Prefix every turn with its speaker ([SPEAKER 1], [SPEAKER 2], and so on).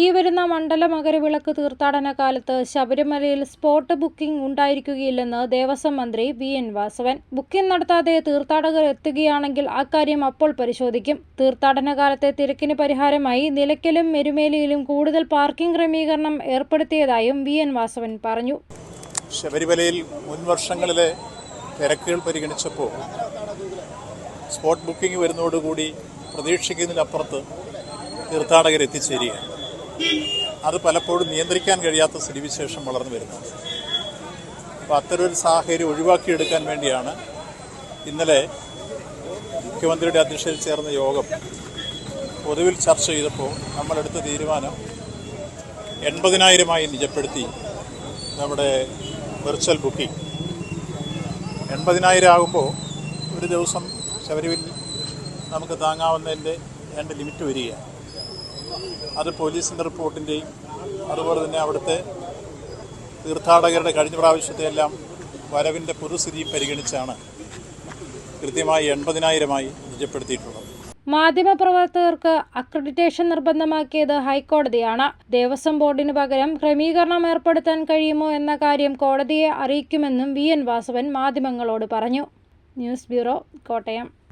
[SPEAKER 1] ഈ വരുന്ന മണ്ഡല മകരവിളക്ക് തീർത്ഥാടന കാലത്ത് ശബരിമലയിൽ സ്പോട്ട് ബുക്കിംഗ് ഉണ്ടായിരിക്കുകയില്ലെന്ന് ദേവസ്വം മന്ത്രി വി എൻ വാസവൻ. ബുക്കിംഗ് നടത്താതെ തീർത്ഥാടകർ എത്തുകയാണെങ്കിൽ അക്കാര്യം അപ്പോൾ പരിശോധിക്കും. തീർത്ഥാടന കാലത്തെ തിരക്കിന് പരിഹാരമായി നിലയ്ക്കലും എരുമേലിയിലും കൂടുതൽ പാർക്കിംഗ് ക്രമീകരണം ഏർപ്പെടുത്തിയതായും വി എൻ വാസവൻ പറഞ്ഞു.
[SPEAKER 2] ശബരിമലയിൽ മുൻ വർഷങ്ങളിലെ തിരക്കുകൾ പരിഗണിച്ചപ്പോൾ സ്പോട്ട് ബുക്കിംഗ് വരുന്നതോടുകൂടി പ്രതീക്ഷിക്കുന്നതിനപ്പുറത്ത് തീർത്ഥാടകർ എത്തിച്ചേരുകയാണ്. അത് പലപ്പോഴും നിയന്ത്രിക്കാൻ കഴിയാത്ത സ്ഥിതിവിശേഷം വളർന്നു വരുന്നു. അപ്പോൾ അത്തരമൊരു സാഹചര്യം ഒഴിവാക്കിയെടുക്കാൻ വേണ്ടിയാണ് ഇന്നലെ മുഖ്യമന്ത്രിയുടെ അധ്യക്ഷതയിൽ ചേർന്ന യോഗം പൊതുവിൽ ചർച്ച ചെയ്തപ്പോൾ നമ്മളെടുത്ത തീരുമാനം എൺപതിനായിരമായി നിജപ്പെടുത്തി നമ്മുടെ വെർച്വൽ ബുക്കിംഗ്. എൺപതിനായിരം ആകുമ്പോൾ ഒരു ദിവസം ശബരിമല നമുക്ക് താങ്ങാവുന്നതിന്റെ രണ്ട് ലിമിറ്റ് വരികയാണ്. അത് പോലീസിന്റെ റിപ്പോർട്ടിന്റെയും അതുപോലെ തന്നെ അവിടുത്തെ തീർത്ഥാടകരുടെ കഴിഞ്ഞ പ്രാവശ്യത്തെ എല്ലാം വരവിന്റെ പൊതുസ്ഥിതിയും പരിഗണിച്ചാണ് കൃത്യമായി എൺപതിനായിരമായി നിജപ്പെടുത്തിയിട്ടുള്ളത്.
[SPEAKER 1] മാധ്യമപ്രവർത്തകർക്ക് അക്രഡിറ്റേഷൻ നിർബന്ധമാക്കിയത് ഹൈക്കോടതിയാണ്. ദേവസ്വം ബോർഡിന് പകരം ക്രമീകരണം ഏർപ്പെടുത്താൻ കഴിയുമോ എന്ന കാര്യം കോടതിയെ അറിയിക്കുമെന്നും വി. എൻ. വാസവൻ മാധ്യമങ്ങളോട് പറഞ്ഞു. News bureau Kottayam.